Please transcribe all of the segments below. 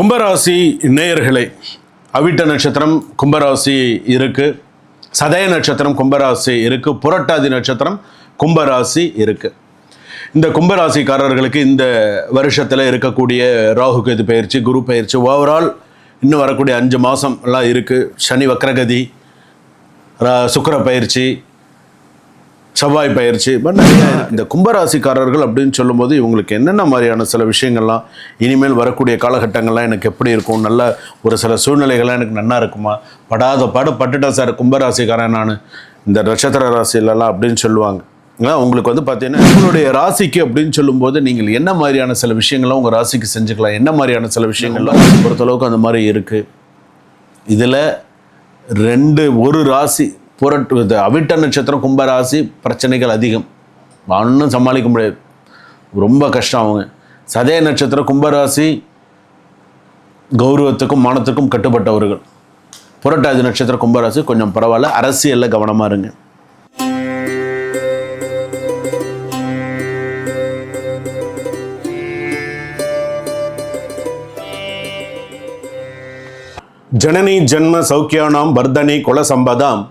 கும்பராசி நேயர்களே அவிட்ட நட்சத்திரம் கும்பராசி இருக்குது சதய நட்சத்திரம் கும்பராசி இருக்குது புரட்டாதி நட்சத்திரம் கும்பராசி இருக்குது இந்த கும்பராசிக்காரர்களுக்கு இந்த வருஷத்தில் இருக்கக்கூடிய ராகு கேது பயிற்சி குரு பயிற்சி ஓவரால் இன்னும் வரக்கூடிய அஞ்சு மாதம் எல்லாம் இருக்குது சனி வக்ரகதி ரா- பயிற்சி செவ்வாய் பயிற்சி பட் நிறைய இந்த கும்பராசிக்காரர்கள் அப்படின்னு சொல்லும்போது இவங்களுக்கு என்னென்ன மாதிரியான சில விஷயங்கள்லாம் இனிமேல் வரக்கூடிய காலகட்டங்கள்லாம் எனக்கு எப்படி இருக்கும்? நல்ல ஒரு சில சூழ்நிலைகள்லாம் எனக்கு நல்லா இருக்குமா? படாத பாடு பட்டுட்டேன் சார் கும்பராசிக்காரன் நான். இந்த நட்சத்திர ராசியிலலாம் அப்படின்னு சொல்லுவாங்க. உங்களுக்கு வந்து பார்த்தீங்கன்னா உங்களுடைய ராசிக்கு அப்படின்னு சொல்லும்போது நீங்கள் என்ன மாதிரியான சில விஷயங்கள்லாம் உங்கள் ராசிக்கு செஞ்சுக்கலாம்? என்ன மாதிரியான சில விஷயங்கள்லாம் பொறுத்தளவுக்கு அந்த மாதிரி இருக்குது இதில் ரெண்டு ஒரு ராசி புரட்டு இது அவிட்ட நட்சத்திரம் கும்பராசி பிரச்சனைகள் அதிகம். ஒன்றும் சமாளிக்க முடியாது. ரொம்ப கஷ்டம் அவங்க. சதய நட்சத்திரம் கும்பராசி கௌரவத்துக்கும் மானத்துக்கும் கட்டுப்பட்டவர்கள். புரட்டாதி நட்சத்திரம் கும்பராசி கொஞ்சம் பரவாயில்ல. அரசியலில் கவனமாக இருங்க. ஜனனி ஜென்ம சௌக்கியானாம் வர்தனி குல சம்பதாம்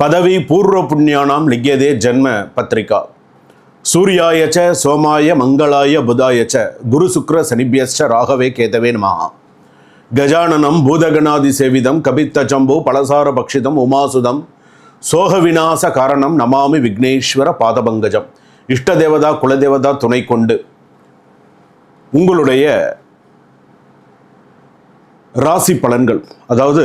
பதவி பூர்வ புண்ணியானாம் லிக்கியதே ஜன்ம பத்திரிகா. சூர்யாயச்ச சோமாய மங்களாய புதாய ச குரு சுக்ர சனிபியஸ்ச ராகவே கேதவே நமஹ கஜானனம் பூதகணாதி சேவிதம் கபித்த ஜம்பு பலசார பக்ஷிதம் உமாசுதம் சோக விநாச காரணம் நமாமி விக்னேஸ்வர பாதபங்கஜம். இஷ்ட தேவதா குலதேவதா துணை கொண்டு. உங்களுடைய ராசி பலன்கள் அதாவது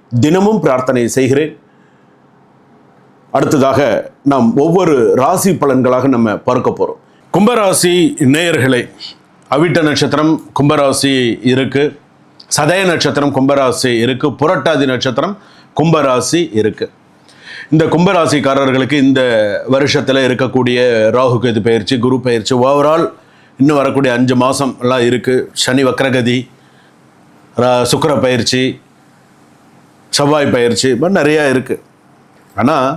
தினமும் பிரார்த்தனை செய்கிறேன். அடுத்ததாக நாம் ஒவ்வொரு ராசி பலன்களாக நம்ம பார்க்க போகிறோம் கும்பராசி நேயர்களே அவிட்ட நட்சத்திரம் கும்பராசி இருக்குது சதய நட்சத்திரம் கும்பராசி இருக்குது புரட்டாதி நட்சத்திரம் கும்பராசி இருக்குது இந்த கும்பராசிக்காரர்களுக்கு இந்த வருஷத்தில் இருக்கக்கூடிய ராகு கேது பயிற்சி குரு பயிற்சி ஓவரால் இன்னும் வரக்கூடிய அஞ்சு மாதம் எல்லாம் இருக்குது சனி வக்ரகதி ரா- சுக்கிர பயிற்சி செவ்வாய் பயிற்சி மாதிரி நிறையா இருக்குது ஆனால்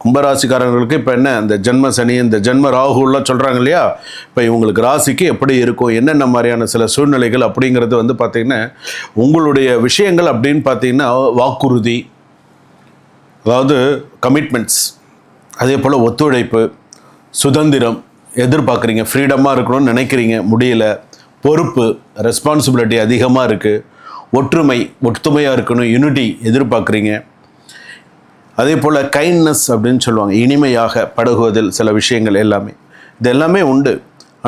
கும்பராசிக்காரர்களுக்கு இப்போ என்ன இந்த ஜென்ம சனி இந்த ஜென்ம ராகுலாம் சொல்கிறாங்க இல்லையா? இப்போ இவங்களுக்கு ராசிக்கு எப்படி இருக்கும் என்னென்ன மாதிரியான சில சூழ்நிலைகள் அப்படிங்கிறது வந்து பார்த்திங்கன்னா உங்களுடைய விஷயங்கள் அப்படின்னு பார்த்தீங்கன்னா வாக்குறுதி அதாவது கமிட்மெண்ட்ஸ் அதே போல் ஒத்துழைப்பு சுதந்திரம் எதிர்பார்க்குறீங்க ஃப்ரீடமாக இருக்கணும்னு நினைக்கிறீங்க முடியல பொறுப்பு ரெஸ்பான்சிபிலிட்டி அதிகமாக இருக்குது ஒற்றுமை ஒற்றுமையாக இருக்கணும் யூனிட்டி எதிர்பார்க்குறீங்க. அதே போல் கைண்ட்னஸ் அப்படின்னு சொல்லுவாங்க. இனிமையாக படகுவதில் சில விஷயங்கள் எல்லாமே. இது எல்லாமே உண்டு.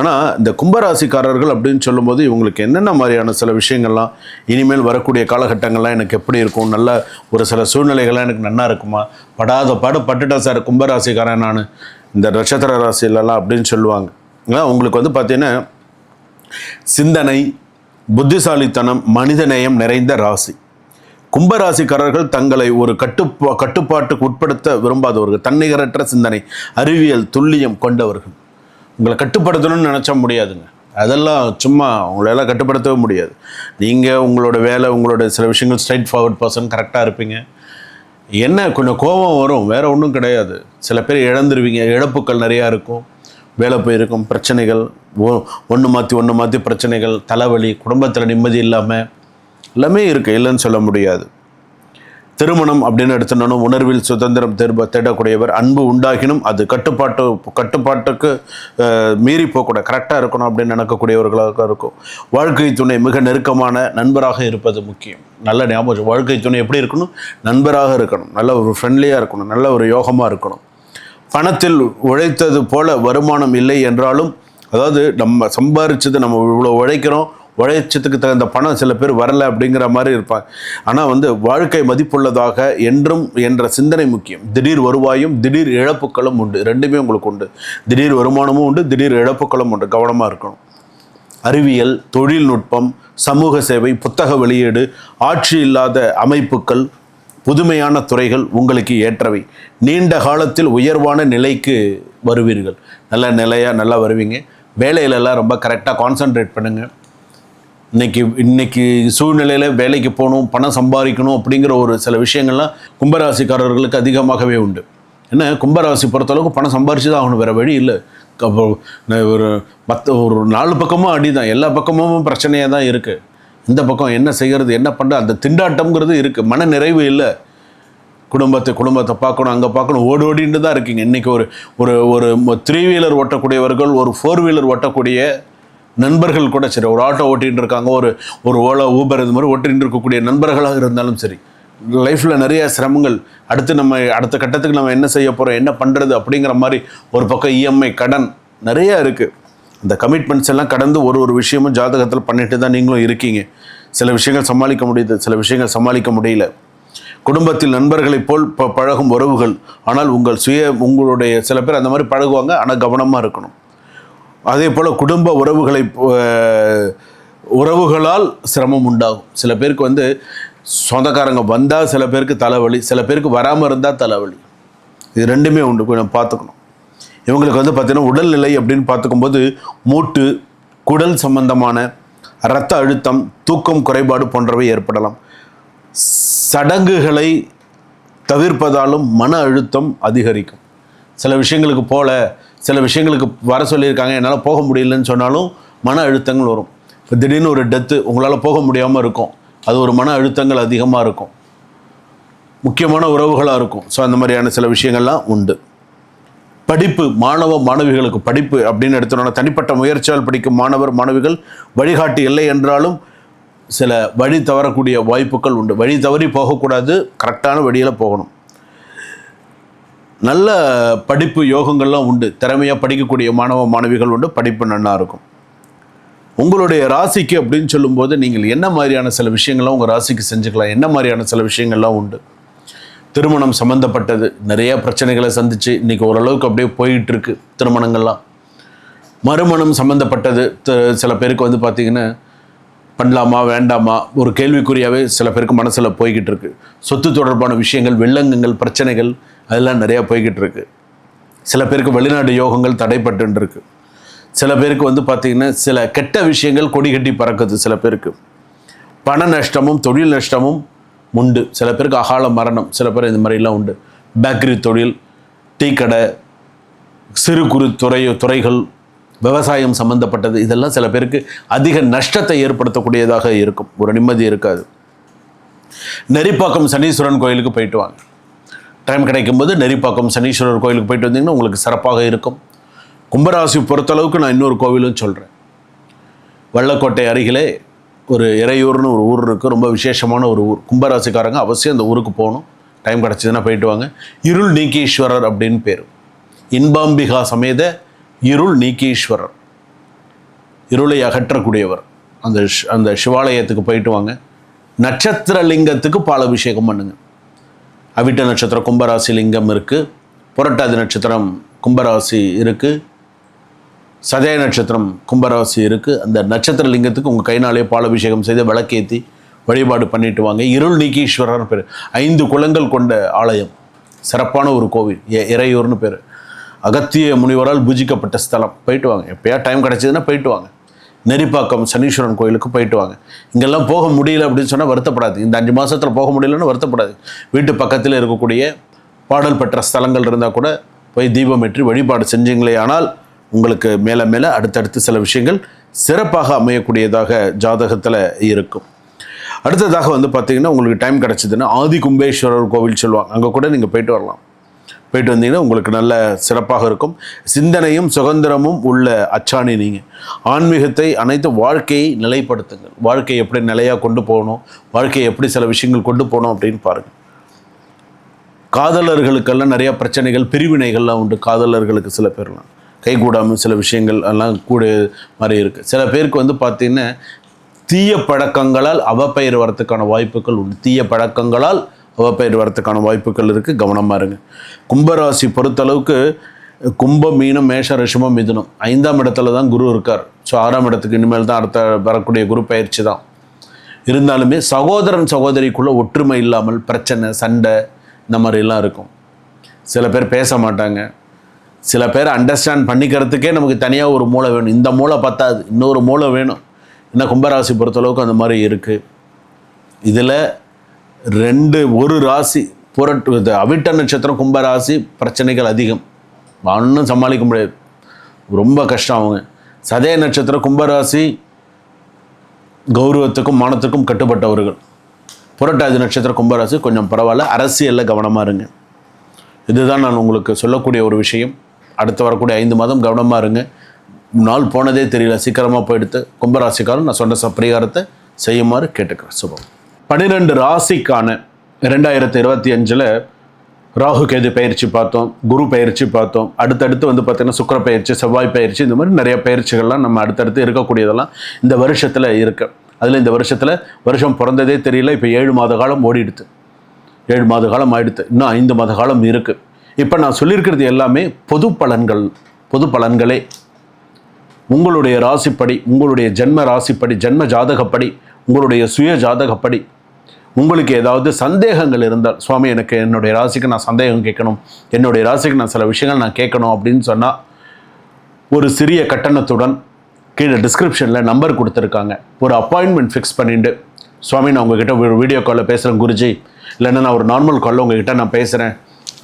ஆனால் இந்த கும்பராசிக்காரர்கள் அப்படின்னு சொல்லும்போது இவங்களுக்கு என்னென்ன மாதிரியான சில விஷயங்கள்லாம் இனிமேல் வரக்கூடிய காலகட்டங்கள்லாம் எனக்கு எப்படி இருக்கும்? நல்ல ஒரு சில சூழ்நிலைகள்லாம் எனக்கு நன்னா இருக்குமா? படாத பாடு பட்டுட்டேன் சார் கும்பராசிக்காரன் நான். இந்த நட்சத்திர ராசியிலலாம் அப்படின்னு சொல்லுவாங்க. உங்களுக்கு வந்து பார்த்தீங்கன்னா சிந்தனை புத்திசாலித்தனம் மனிதநேயம் நிறைந்த ராசி. கும்பராசிக்காரர்கள் தங்களை ஒரு கட்டுப்பா கட்டுப்பாட்டுக்கு உட்படுத்த விரும்பாதவர்கள் தன்னிகரற்ற சிந்தனை அறிவியல் துல்லியம் கொண்டவர்கள். உங்களை கட்டுப்படுத்தணும்னு நினச்சா முடியாதுங்க. அதெல்லாம் சும்மா உங்களால் கட்டுப்படுத்தவே முடியாது. நீங்கள் உங்களோட வேலை உங்களோட சில விஷயங்கள் ஸ்ட்ரைட் ஃபார்வர்ட் பர்சன் கரெக்டாக இருப்பீங்க. என்ன கொஞ்சம் கோபம் வரும் வேறு ஒன்றும் கிடையாது. சில பேர் இழந்துருவீங்க இழப்புக்கள் நிறையா இருக்கும். வேலை போயிருக்கும் பிரச்சனைகள் ஒன்று மாற்றி ஒன்று மாற்றி பிரச்சனைகள் தலைவலி குடும்பத்தில் நிம்மதி இல்லாமல் எல்லாமே இருக்குது இல்லைன்னு சொல்ல முடியாது. திருமணம் அப்படின்னு எடுத்துட்டோம் உணர்வில் சுதந்திரம் தேர்ப தேடக்கூடியவர் அன்பு உண்டாகினும் அது கட்டுப்பாட்டு கட்டுப்பாட்டுக்கு மீறி போகக்கூடாது கரெக்டாக இருக்கணும் அப்படின்னு நினைக்கக்கூடியவர்களாக இருக்கும். வாழ்க்கை துணை மிக நெருக்கமான நண்பராக இருப்பது முக்கியம். நல்ல ஞாபகம் வாழ்க்கை துணை எப்படி இருக்கணும்? நண்பராக இருக்கணும். நல்ல ஒரு ஃப்ரெண்ட்லியாக இருக்கணும். நல்ல ஒரு யோகமாக இருக்கணும். பணத்தில் உழைத்தது போல வருமானம் இல்லை என்றாலும் அதாவது நம்ம சம்பாரிச்சது நம்ம இவ்வளோ உழைக்கிறோம் உழைச்சதுக்கு தகுந்த பணம் சில பேர் வரலை அப்படிங்கிற மாதிரி இருப்பாங்க ஆனால் வந்து வாழ்க்கை மதிப்புள்ளதாக என்றும் என்ற சிந்தனை முக்கியம். திடீர் வருவாயும் திடீர் இழப்புகளும் உண்டு. ரெண்டுமே உங்களுக்கு உண்டு. திடீர் வருமானமும் உண்டு திடீர் இழப்புகளும் உண்டு. கவனமாக இருக்கணும். அறிவியல் தொழில்நுட்பம் சமூக சேவை புத்தக வெளியீடு ஆட்சி இல்லாத அமைப்புகள் புதுமையான துறைகள் உங்களுக்கு ஏற்றவை. நீண்ட காலத்தில் உயர்வான நிலைக்கு வருவீர்கள். நல்ல நிலையாக நல்லா வருவீங்க. வேலையிலலாம் ரொம்ப கரெக்டாக கான்சென்ட்ரேட் பண்ணுங்கள் இன்றைக்கி இன்றைக்கி சூழ்நிலையில் வேலைக்கு போகணும் பணம் சம்பாதிக்கணும் அப்படிங்கிற ஒரு சில விஷயங்கள்லாம் கும்பராசிக்காரர்களுக்கு அதிகமாகவே உண்டு. ஏன்னா கும்பராசி பொறுத்தளவுக்கு பணம் சம்பாரிச்சு தான் ஆகணும் வேறு வழி இல்லை. ஒரு மற்ற ஒரு நாலு பக்கமும் அடி தான் எல்லா பக்கமும் பிரச்சனையாக தான் இருக்குது இந்த பக்கம் என்ன செய்கிறது என்ன பண்ணுறது அந்த திண்டாட்டம்ங்கிறது இருக்குது மன நிறைவு இல்லை. குடும்பத்தை குடும்பத்தை பார்க்கணும் அங்கே பார்க்கணும் ஓடி ஓடிட்டு தான் இருக்கீங்க. இன்றைக்கி ஒரு ஒரு ஒரு த்ரீ வீலர் ஓட்டக்கூடியவர்கள் ஒரு ஃபோர் வீலர் ஓட்டக்கூடிய நண்பர்கள் கூட சரி ஒரு ஆட்டோ ஓட்டிகிட்டு இருக்காங்க ஒரு ஒரு ஓலா ஊபர் இது மாதிரி ஓட்டிகிட்டு இருக்கக்கூடிய நண்பர்களாக இருந்தாலும் சரி லைஃப்பில் நிறைய சிரமங்கள். அடுத்து நம்ம அடுத்த கட்டத்துக்கு நம்ம என்ன செய்ய போகிறோம் என்ன பண்ணுறது அப்படிங்கிற மாதிரி ஒரு பக்கம் இஎம்ஐ கடன் நிறையா இருக்குது இந்த கமிட்மெண்ட்ஸ் எல்லாம் கடந்து ஒரு ஒரு விஷயமும் ஜாதகத்தில் பண்ணிட்டு தான் நீங்களும் இருக்கீங்க. சில விஷயங்கள் சமாளிக்க முடியுது சில விஷயங்கள் சமாளிக்க முடியல. குடும்பத்தில் நண்பர்களைப் போல் ப பழகும் உறவுகள். ஆனால் உங்கள் சுய உங்களுடைய சில பேர் அந்த மாதிரி பழகுவாங்க ஆனால் கவனமாக இருக்கணும். அதே போல் குடும்ப உறவுகளை உறவுகளால் சிரமம் உண்டாகும். சில பேருக்கு வந்து சொந்தக்காரங்க வந்தால் சில பேருக்கு தலைவலி சில பேருக்கு வராமல் இருந்தால் தலைவலி. இது ரெண்டுமே உண்டு கொஞ்சம் பார்த்துக்கணும். இவங்களுக்கு வந்து பார்த்தீங்கன்னா உடல்நிலை அப்படின்னு பார்த்துக்கும்போது மூட்டு குடல் சம்பந்தமான இரத்த அழுத்தம் தூக்கம் குறைபாடு போன்றவை ஏற்படலாம். சடங்குகளை தவிர்ப்பதாலும் மன அழுத்தம் அதிகரிக்கும். சில விஷயங்களுக்கு போல சில விஷயங்களுக்கு வர சொல்லியிருக்காங்க என்னால் போக முடியலன்னு சொன்னாலும் மன அழுத்தங்கள் வரும். இப்போ திடீர்னு ஒரு டெத்து உங்களால் போக முடியாமல் இருக்கும். அது ஒரு மன அழுத்தங்கள் அதிகமாக இருக்கும். முக்கியமான உறவுகளாக இருக்கும். ஸோ அந்த மாதிரியான சில விஷயங்கள்லாம் உண்டு. படிப்பு மாணவ மாணவிகளுக்கு படிப்பு அப்படின்னு எடுத்தோம்னா தனிப்பட்ட முயற்சியால் படிக்கும் மாணவர் மாணவிகள் வழிகாட்டி இல்லை என்றாலும் சில வழி தவறக்கூடிய வாய்ப்புகள் உண்டு. வழி தவறி போகக்கூடாது. கரெக்டான வழியில் போகணும். நல்ல படிப்பு யோகங்கள்லாம் உண்டு. திறமையாக படிக்கக்கூடிய மாணவ மாணவிகள் உண்டு. படிப்பு நன்னா இருக்கும். உங்களுடைய ராசிக்கு அப்படின்னு சொல்லும்போது நீங்கள் என்ன மாதிரியான சில விஷயங்கள்லாம் உங்கள் ராசிக்கு செஞ்சுக்கலாம்? என்ன மாதிரியான சில விஷயங்கள்லாம் உண்டு? திருமணம் சம்மந்தப்பட்டது நிறைய பிரச்சனைகளை சந்திச்சு இன்றைக்கி ஓரளவுக்கு அப்படியே போயிட்டுருக்கு திருமணங்கள்லாம். மறுமணம் சம்மந்தப்பட்டது சில பேருக்கு வந்து பார்த்திங்கன்னா பண்ணலாமா வேண்டாமா ஒரு கேள்விக்குறியாகவே சில பேருக்கு மனசில் போய்கிட்டு இருக்கு சொத்து தொடர்பான விஷயங்கள் வெள்ளங்கங்கள் பிரச்சனைகள் அதெல்லாம் நிறையா போய்கிட்டு இருக்கு சில பேருக்கு வெளிநாடு யோகங்கள் தடைப்பட்டுருக்கு சில பேருக்கு வந்து பார்த்திங்கன்னா சில கெட்ட விஷயங்கள் கொடி கட்டி பறக்குது சில பேருக்கு. பண நஷ்டமும் தொழில் நஷ்டமும் உண்டு. சில பேருக்கு அகால மரணம் சில பேர் இந்த மாதிரிலாம் உண்டு. பேக்கரி தொழில் டீ கடை சிறு குறு துறை துறைகள் விவசாயம் சம்பந்தப்பட்டது. இதெல்லாம் சில பேருக்கு அதிக நஷ்டத்தை ஏற்படுத்தக்கூடியதாக இருக்கும். ஒரு நிம்மதி இருக்காது. நெறிப்பாக்கம் சனீஸ்வரன் கோயிலுக்கு போயிட்டு வாங்க. டைம் கிடைக்கும்போது நெறிப்பாக்கம் சனீஸ்வரர் கோயிலுக்கு போயிட்டு வந்தீங்கன்னா உங்களுக்கு சிறப்பாக இருக்கும். கும்பராசி பொறுத்தளவுக்கு நான் இன்னொரு கோவிலும் சொல்கிறேன் வள்ளக்கோட்டை அருகிலே ஒரு இறையூர்னு ஒரு ஊர் இருக்குது ரொம்ப விசேஷமான ஒரு ஊர். கும்பராசிக்காரங்க அவசியம் அந்த ஊருக்கு போகணும். டைம் கிடச்சிதுன்னா போயிட்டு வாங்க. இருள் நீக்கீஸ்வரர் அப்படின்னு பேர். இன்பாம்பிகா சமேத இருள் நீக்கீஸ்வரர். இருளை அகற்றக்கூடியவர். அந்த ஷ்- அந்த சிவாலயத்துக்கு போயிட்டு வாங்க. நட்சத்திர லிங்கத்துக்கு பால் அபிஷேகம் பண்ணுங்க. அவிட்ட நட்சத்திரம் கும்பராசி லிங்கம் இருக்குது புரட்டாதி நட்சத்திரம் கும்பராசி இருக்குது சதய நட்சத்திரம் கும்பராசி இருக்குது அந்த நட்சத்திர லிங்கத்துக்கு உங்கள் கைனாலே பாலபிஷேகம் செய்து விளக்கேற்றி வழிபாடு பண்ணிட்டு வாங்க. இருள் நீக்கீஸ்வரர் பேர். ஐந்து குளங்கள் கொண்ட ஆலயம். சிறப்பான ஒரு கோவில். ஏ இறையூர்னு பேர். அகத்திய முனிவரால் பூஜிக்கப்பட்ட ஸ்தலம். போயிட்டு வாங்க. எப்போயா டைம் கிடச்சிதுன்னா போயிட்டு வாங்க. நெறிப்பாக்கம் சனீஸ்வரன் கோயிலுக்கு போயிட்டு வாங்க. இங்கெல்லாம் போக முடியல அப்படின்னு சொன்னால் வருத்தப்படாது. இந்த அஞ்சு மாதத்தில் போக முடியலன்னு வருத்தப்படாது. வீட்டு பக்கத்தில் இருக்கக்கூடிய பாடல் பெற்ற ஸ்தலங்கள் இருந்தால் கூட போய் தீபம் ஏற்றி வழிபாடு செஞ்சீங்களே ஆனால் உங்களுக்கு மேலே மேலே அடுத்தடுத்து சில விஷயங்கள் சிறப்பாக அமையக்கூடியதாக ஜாதகத்தில் இருக்கும். அடுத்ததாக வந்து பார்த்திங்கன்னா உங்களுக்கு டைம் கிடச்சிதுன்னா ஆதி கும்பேஸ்வரர் கோவில் சொல்லுவாங்க. அங்கே கூட நீங்கள் போயிட்டு வரலாம். போயிட்டு வந்தீங்கன்னா உங்களுக்கு நல்ல சிறப்பாக இருக்கும். சிந்தனையும் சுதந்திரமும் உள்ள அச்சாணி நீங்கள் ஆன்மீகத்தை அனைத்து வாழ்க்கையை நிலைப்படுத்துங்கள். வாழ்க்கையை எப்படி நிலையாக கொண்டு போகணும்? வாழ்க்கையை எப்படி சில விஷயங்கள் கொண்டு போகணும் அப்படின்னு பாருங்கள் காதலர்களுக்கெல்லாம் நிறையா பிரச்சனைகள் பிரிவினைகள்லாம் உண்டு. காதலர்களுக்கு சில பேர்லாம். கைகூடாமல் சில விஷயங்கள் எல்லாம் கூட மாதிரி இருக்குது சில பேருக்கு வந்து பார்த்திங்கன்னா தீய பழக்கங்களால் அவப்பெயர் வரத்துக்கான வாய்ப்புகள் உண்டு. தீய பழக்கங்களால் அவப்பெயர் வரத்துக்கான வாய்ப்புகள் இருக்குது கவனமாக இருங்க. கும்பராசி பொறுத்தளவுக்கு கும்ப மீனம் மேஷ ரிஷமம் மிதுனம். ஐந்தாம் இடத்துல தான் குரு இருக்கார். ஸோ ஆறாம் இடத்துக்கு இனிமேல் தான் அடுத்த வரக்கூடிய குரு பயிற்சி தான். இருந்தாலுமே சகோதரன் சகோதரிக்குள்ளே ஒற்றுமை இல்லாமல் பிரச்சனை சண்டை இந்த மாதிரிலாம் இருக்கும். சில பேர் பேச மாட்டாங்க. சில பேர் அண்டர்ஸ்டாண்ட் பண்ணிக்கிறதுக்கே நமக்கு தனியாக ஒரு மூளை வேணும். இந்த மூளை பத்தாது. இன்னொரு மூளை வேணும். என்ன கும்பராசி பொறுத்தளவுக்கு அந்த மாதிரி இருக்குது இதில் ரெண்டு ஒரு ராசி புரட்டு அவிட்ட நட்சத்திரம் கும்பராசி பிரச்சனைகள் அதிகம். ஒன்றும் சமாளிக்க முடியாது. ரொம்ப கஷ்டம் அவங்க. சதய நட்சத்திரம் கும்பராசி கௌரவத்துக்கும் மானத்துக்கும் கட்டுப்பட்டவர்கள். புரட்டாதி நட்சத்திரம் கும்பராசி கொஞ்சம் பரவாயில்ல. அரசியலில் கவனமாக இருங்க. இதுதான் நான் உங்களுக்கு சொல்லக்கூடிய ஒரு விஷயம். அடுத்து வரக்கூடிய ஐந்து மாதம் கவனமாக இருங்க. நாள் போனதே தெரியல. சீக்கிரமாக போயிடுத்து. கும்பராசிக்காரன் நான் சொன்ன சப்ரிகாரத்தை செய்யுமாறு கேட்டுக்கிறேன். சுபம். பன்னிரெண்டு ராசிக்கான ரெண்டாயிரத்தி இருபத்தி அஞ்சில் ராகு கேது பயிற்சி பார்த்தோம். குரு பயிற்சி பார்த்தோம். அடுத்தடுத்து வந்து பார்த்திங்கன்னா சுக்கர பயிற்சி செவ்வாய் பயிற்சி இந்த மாதிரி நிறைய பயிற்சிகள்லாம் நம்ம அடுத்தடுத்து இருக்கக்கூடியதெல்லாம் இந்த வருஷத்தில் இருக்கு. அதில் இந்த வருஷத்தில் வருஷம் பிறந்ததே தெரியல. இப்போ ஏழு மாத காலம் ஓடிடுது ஏழு மாத காலம் ஆயிடுத்து. இன்னும் ஐந்து மாத காலம் இருக்குது இப்போ நான் சொல்லியிருக்கிறது எல்லாமே பொது பலன்கள் பொது பலன்களே. உங்களுடைய ராசிப்படி உங்களுடைய ஜென்ம ராசிப்படி ஜென்ம ஜாதகப்படி உங்களுடைய சுய ஜாதகப்படி உங்களுக்கு ஏதாவது சந்தேகங்கள் இருந்தால் சுவாமி எனக்கு என்னுடைய ராசிக்கு நான் சந்தேகம் கேட்கணும் என்னுடைய ராசிக்கு நான் சில விஷயங்கள் நான் கேட்கணும் அப்படின்னு சொன்னால் ஒரு சிறிய கட்டணத்துடன் கீழே டிஸ்கிரிப்ஷனில் நம்பர் கொடுத்துருக்காங்க. ஒரு அப்பாயின்மெண்ட் ஃபிக்ஸ் பண்ணிட்டு சுவாமி நான் உங்ககிட்ட ஒரு வீடியோ காலில் பேசுகிறேன் குருஜி. இல்லைன்னா நான் ஒரு நார்மல் காலில் உங்ககிட்ட நான் பேசுகிறேன்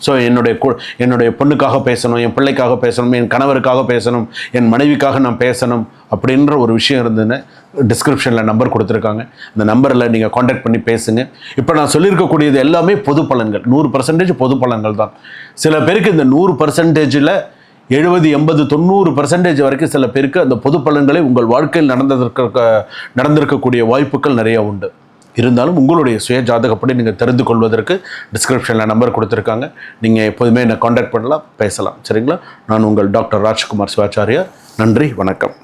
ஸோ என்னுடைய கு என்னுடைய பொண்ணுக்காக பேசணும் என் பிள்ளைக்காக பேசணும் என் கணவருக்காக பேசணும் என் மனைவிக்காக நான் பேசணும் அப்படின்ற ஒரு விஷயம் இருந்ததுன்னு டிஸ்கிரிப்ஷனில் நம்பர் கொடுத்துருக்காங்க. அந்த நம்பரில் நீங்கள் காண்டாக்ட் பண்ணி பேசுங்க. இப்போ நான் சொல்லியிருக்கக்கூடியது எல்லாமே பொது பலன்கள். நூறு பர்சன்டேஜ் பொது பலன்கள் தான். சில பேருக்கு இந்த நூறு பர்சன்டேஜில் எழுபது எண்பது தொண்ணூறு பர்சன்டேஜ் வரைக்கும் சில பேருக்கு அந்த பொது பலன்களை உங்கள் வாழ்க்கையில் நடந்ததற்கு நடந்திருக்கக்கூடிய வாய்ப்புகள் நிறைய உண்டு. இருந்தாலும் உங்களுடைய சுய ஜாதகப்படி நீங்கள் தெரிந்து கொள்வதற்கு டிஸ்கிரிப்ஷனில் நம்பர் கொடுத்துருக்காங்க. நீங்கள் எப்போதுமே என்னை காண்டாக்ட் பண்ணலாம் பேசலாம். சரிங்களா? நான் உங்கள் டாக்டர் ராஜ்குமார் சிவாச்சாரியா. நன்றி வணக்கம்.